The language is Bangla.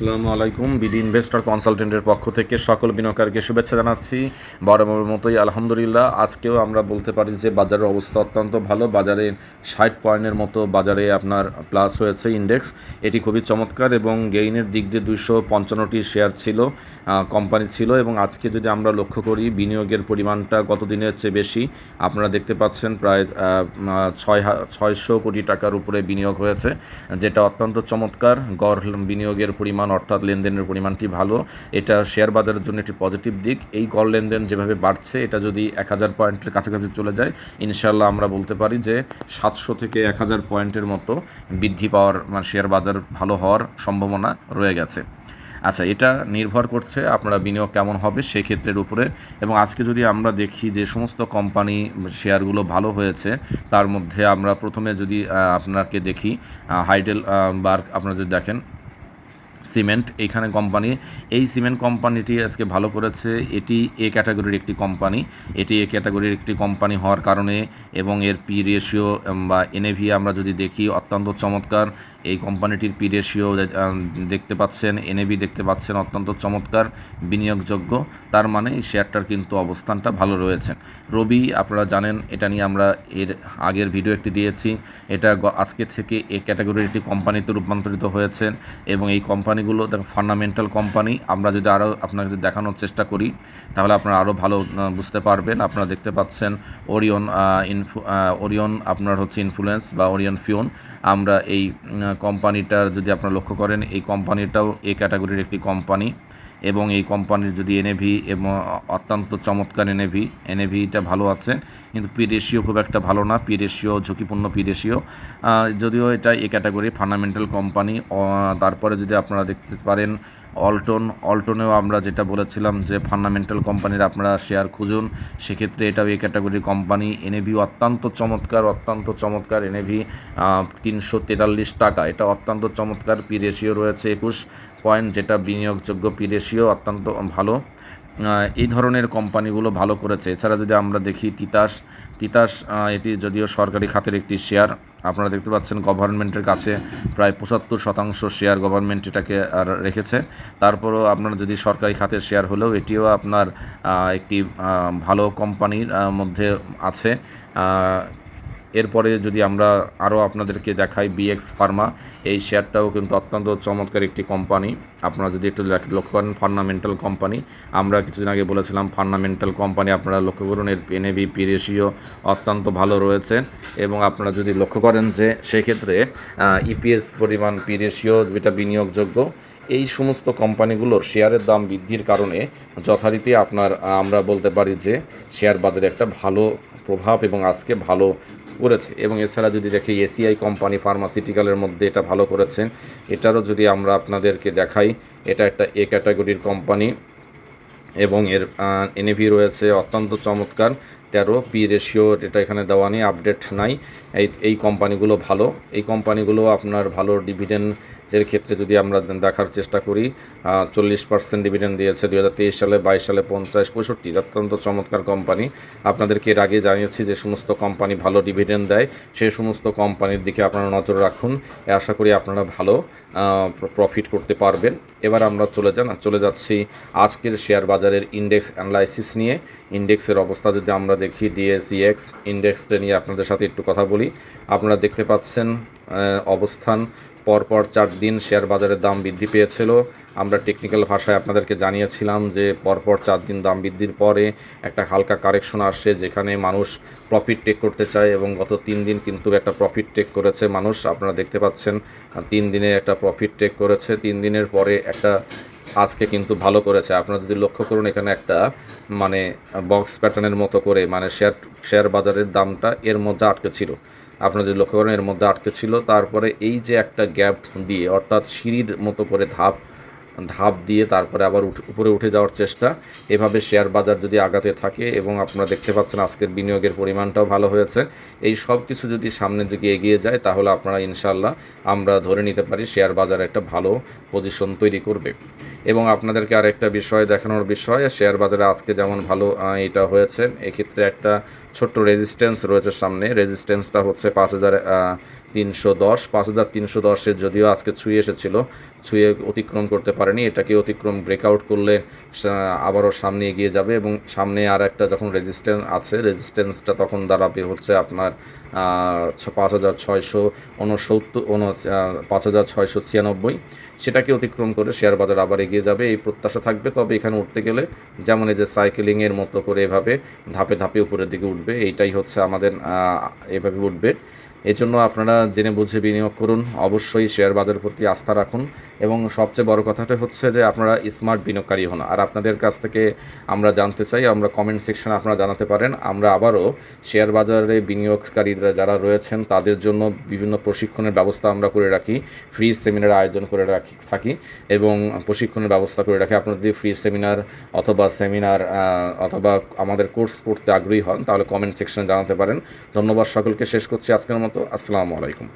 আসসালামু আলাইকুম। বিডি ইনভেস্টর কনসালটেন্টের পক্ষ থেকে সকল বিনিয়োগকারীকে শুভেচ্ছা জানাচ্ছি। বরাবর মতোই আলহামদুলিল্লাহ, আজকেও আমরা বলতে পারি যে বাজারের অবস্থা অত্যন্ত ভালো। বাজারে ষাট পয়েন্টের মতো বাজারে আপনার প্লাস হয়েছে ইন্ডেক্স এটি খুবই চমৎকার এবং গেইনের দিক দিয়ে দুইশো পঞ্চান্নটি শেয়ার ছিল কোম্পানি ছিল এবং আজকে যদি আমরা লক্ষ্য করি, বিনিয়োগের পরিমাণটা গত দিনের চেয়ে বেশি? আপনারা দেখতে পাচ্ছেন প্রায় ছয় ছয়শো কোটি টাকার উপরে বিনিয়োগ হয়েছে, যেটা অত্যন্ত চমৎকার। গড় বিনিয়োগের পরিমাণ অর্থাৎ লেনদেনের পরিমাণটি ভালো, এটা শেয়ার বাজারের জন্য একটি পজিটিভ দিক। এই কল লেনদেন যেভাবে বাড়ছে, এটা যদি এক হাজার পয়েন্টের কাছাকাছি চলে যায় ইনশাল্লাহ আমরা বলতে পারি যে সাতশো থেকে এক হাজার পয়েন্টের মতো বৃদ্ধি পাওয়ার মানে শেয়ার বাজার ভালো হওয়ার সম্ভাবনা রয়ে গেছে। আচ্ছা এটা নির্ভর করছে আপনারা বিনিয়োগ কেমন হবে সেই ক্ষেত্রের উপরে। এবং আজকে যদি আমরা দেখি যে সমস্ত কোম্পানি শেয়ারগুলো ভালো হয়েছে, তার মধ্যে আমরা প্রথমে যদি আপনাকে দেখি হাইডেল বার্ক, আপনারা যদি দেখেন সিমেন্ট এইখানে কোম্পানি। এই সিমেন্ট কোম্পানিটি আজকে ভালো করেছে। এটি এ ক্যাটাগরির একটি কোম্পানি। এটি এ ক্যাটাগরির একটি কোম্পানি হওয়ার কারণে এবং এর পি রেশিও বা এনএভি আমরা যদি দেখি, অত্যন্ত চমৎকার। এই কোম্পানিটির পি রেশিও দেখতে পাচ্ছেন, এনএভি দেখতে পাচ্ছেন, অত্যন্ত চমৎকার, বিনিয়োগযোগ্য। তার মানে এই শেয়ারটার কিন্তু অবস্থানটা ভালো রয়েছে। রবি, আপনারা জানেন, এটা নিয়ে আমরা এর আগের ভিডিও একটি দিয়েছি। এটা আজকে থেকে এ ক্যাটাগরির একটি কোম্পানিতে রূপান্তরিত হয়েছে এবং এই কোম্পানিগুলো ফান্ডামেন্টাল কোম্পানি আমরা যদি আরও আপনাকে যদি দেখানোর চেষ্টা করি, তাহলে আপনারা আরও ভালো বুঝতে পারবেন। আপনারা দেখতে পাচ্ছেন ওরিয়ন ইনফু ওরিয়ন আপনার হচ্ছে ইনফ্লুয়েন্স বা ওরিয়ন ফিওন আমরা এই কোম্পানিটার যদি আপনারা লক্ষ্য করেন, এই কোম্পানিটাও এ ক্যাটাগরির একটি কোম্পানি এবং এই কোম্পানির যদি এনএভি এবং অত্যন্ত চমৎকার এনএভি এনএভিটা ভালো আছে, কিন্তু পি রেশিও খুব একটা ভালো না পি রেশিও ঝুঁকিপূর্ণ পি রেশিও যদিও এটা এই ক্যাটাগরি ফান্ডামেন্টাল কোম্পানি তারপরে যদি আপনারা দেখতে পারেন অল্টন, অল্টনেও আমরা যেটা বলেছিলাম যে ফান্ডামেন্টাল কোম্পানির আপনারা শেয়ার খুঁজুন, সেক্ষেত্রে এটাও এই ক্যাটাগরির কোম্পানি এনএভি অত্যন্ত চমৎকার অত্যন্ত চমৎকার এনএভি তিনশো তেতাল্লিশ টাকা। এটা অত্যন্ত চমৎকার পি রেশিও রয়েছে একুশ পয়েন্ট যেটা বিনিয়োগযোগ্য পি রেশিও অত্যন্ত ভালো। এই ধরনের কোম্পানিগুলো ভালো করেছে। এছাড়া যদি আমরা দেখি তিতাস তিতাস এটি যদিও সরকারি খাতের একটি শেয়ার আপনারা দেখতে পাচ্ছেন গভর্নমেন্টের কাছে প্রায় পঁচাত্তর শতাংশ শেয়ার গভর্নমেন্ট এটাকে আর রেখেছে। তারপরও আপনার যদি সরকারি খাতের শেয়ার হলেও এটিও আপনার একটি ভালো কোম্পানির মধ্যে আছে। এরপরে যদি আমরা আরও আপনাদেরকে দেখাই বিএক্স ফার্মা এই শেয়ারটাও কিন্তু অত্যন্ত চমৎকার একটি কোম্পানি আপনারা যদি একটু লক্ষ্য করেন ফান্ডামেন্টাল কোম্পানি আমরা কিছুদিন আগে বলেছিলাম ফান্ডামেন্টাল কোম্পানি আপনারা লক্ষ্য করুন, এর এনএবি পি রেশিও অত্যন্ত ভালো রয়েছে। এবং আপনারা যদি লক্ষ্য করেন যে সেক্ষেত্রে ইপিএস পরিমাণ পি রেশিও যেটা বিনিয়োগযোগ্য, এই সমস্ত কোম্পানিগুলোর শেয়ারের দাম বৃদ্ধির কারণে যথারীতি আপনার, আমরা বলতে পারি যে শেয়ার বাজারে একটা ভালো প্রভাব এবং আজকে ভালো করেছে এবং এছাড়া যদি দেখি এসিআই কোম্পানি ফার্মাসিউটিক্যালের মধ্যে এটা ভালো করেছে এটারও যদি আমরা আপনাদেরকে দেখাই, এটা একটা এ ক্যাটাগরির কোম্পানি এবং এর এনএভি রয়েছে অত্যন্ত চমৎকার, তেরো পি রেশিও এটা এখানে দেওয়া নেই আপডেট নাই। এই এই কোম্পানিগুলো ভালো, এই কোম্পানিগুলো আপনার ভালো ডিভিডেন্ড এর ক্ষেত্রে যদি আমরা দেখার চেষ্টা করি চল্লিশ পার্সেন্ট ডিভিডেন্ড দিয়েছে দু হাজার তেইশ সালে, বাইশ সালে পঞ্চাশ, পঁয়ষট্টি অত্যন্ত চমৎকার কোম্পানি আপনাদেরকে এর আগে জানিয়েছি যে সমস্ত কোম্পানি ভালো ডিভিডেন্ড দেয়। সেই সমস্ত কোম্পানির দিকে আপনারা নজর রাখুন। আশা করি আপনারা ভালো প্রফিট করতে পারবেন। এবার আমরা চলে যান, চলে যাচ্ছি আজকের শেয়ার বাজারের ইন্ডেক্স অ্যানালাইসিস নিয়ে। ইন্ডেক্সের অবস্থা যদি আমরা দেখি ডিএসইএক্স ইন্ডেক্সটা নিয়ে আপনাদের সাথে একটু কথা বলি। আপনারা দেখতে পাচ্ছেন অবস্থান। পরপর চার দিন শেয়ার বাজারের দাম বৃদ্ধি পেয়েছিল। আমরা টেকনিক্যাল ভাষায় আপনাদেরকে জানিয়েছিলাম যে পরপর চার দিন দাম বৃদ্ধির পরে একটা হালকা কারেকশন আসছে যেখানে মানুষ প্রফিট টেক করতে চায় এবং গত তিন দিন কিন্তু একটা প্রফিট টেক করেছে মানুষ। আপনারা দেখতে পাচ্ছেন তিন দিনে একটা প্রফিট টেক করেছে। তিন দিনের পরে একটা আজকে কিন্তু ভালো করেছে। আপনারা যদি লক্ষ্য করুন, এখানে একটা মানে বক্স প্যাটার্নের মতো করে মানে শেয়ার শেয়ার বাজারের দামটা এর মধ্যে আটকে ছিল। আপনারা যদি লক্ষ্য করেন, এর মধ্যে আটকে ছিল। তারপরে এই যে একটা গ্যাপ দিয়ে, অর্থাৎ সিঁড়ির মতো করে ধাপ ধাপ দিয়ে তারপরে আবার উপরে উঠে যাওয়ার চেষ্টা। এভাবে শেয়ার বাজার যদি আগাতে থাকে এবং আপনারা দেখতে পাচ্ছেন আজকের বিনিয়োগের পরিমাণটাও ভালো হয়েছে, এই সব কিছু যদি সামনের দিকে এগিয়ে যায়, তাহলে আপনারা ইনশাল্লাহ আমরা ধরে নিতে পারি শেয়ার বাজার একটা ভালো পজিশন তৈরি করবে। এবং আপনাদেরকে আরেকটা বিষয় দেখানোর বিষয়, শেয়ার বাজারে আজকে যেমন ভালো এটা হয়েছে। এক্ষেত্রে একটা ছোট্ট রেজিস্ট্যান্স রয়েছে সামনে। রেজিস্ট্যান্সটা হচ্ছে পাঁচ হাজার তিনশো দশ, পাঁচ হাজার তিনশো দশের যদিও আজকে ছুঁয়ে এসেছিল, ছুঁয়ে অতিক্রম করতে পারেনি, এটাকে অতিক্রম ব্রেকআউট করলে আবারও সামনে এগিয়ে যাবে এবং সামনে আর একটা যখন রেজিস্ট্যান্স আছে রেজিস্ট্যান্সটা তখন দাঁড়াবে হচ্ছে আপনার পাঁচ হাজার ছয়শো উনসত্তর উন পাঁচ হাজার ছয়শো ছিয়ানব্বই। সেটাকে অতিক্রম করে শেয়ার বাজার আবার এগিয়ে যাবে, এই প্রত্যাশা থাকবে, তবে এখানে উঠতে গেলে যেমন এই যে সাইকেলিংয়ের মতো করে এভাবে ধাপে ধাপে উপরের দিকে উঠবে, এইটাই হচ্ছে আমাদের এভাবে উঠবে। এজন্য আপনারা জেনে বুঝে বিনিয়োগ করুন। অবশ্যই শেয়ার বাজারের প্রতি আস্থা রাখুন। এবং সবচেয়ে বড় কথাটা হচ্ছে যে আপনারা স্মার্ট বিনিয়োগকারী হন। আর আপনাদের কাছ থেকে আমরা জানতে চাই, আমরা কমেন্ট সেকশনে আপনারা জানাতে পারেন। আমরা আবারও শেয়ার বাজারে বিনিয়োগকারীরা যারা রয়েছেন, তাদের জন্য বিভিন্ন প্রশিক্ষণের ব্যবস্থা আমরা করে রাখি। ফ্রি সেমিনার আয়োজন করে রাখি, থাকি। এবং প্রশিক্ষণের ব্যবস্থা করে রাখি। আপনারা যদি ফ্রি সেমিনার অথবা সেমিনার অথবা আমাদের কোর্স করতে আগ্রহী হন, তাহলে কমেন্ট সেকশনে জানাতে পারেন। ধন্যবাদ সকলকে। শেষ করছি আজকের মতো আসসালামু আলাইকুম।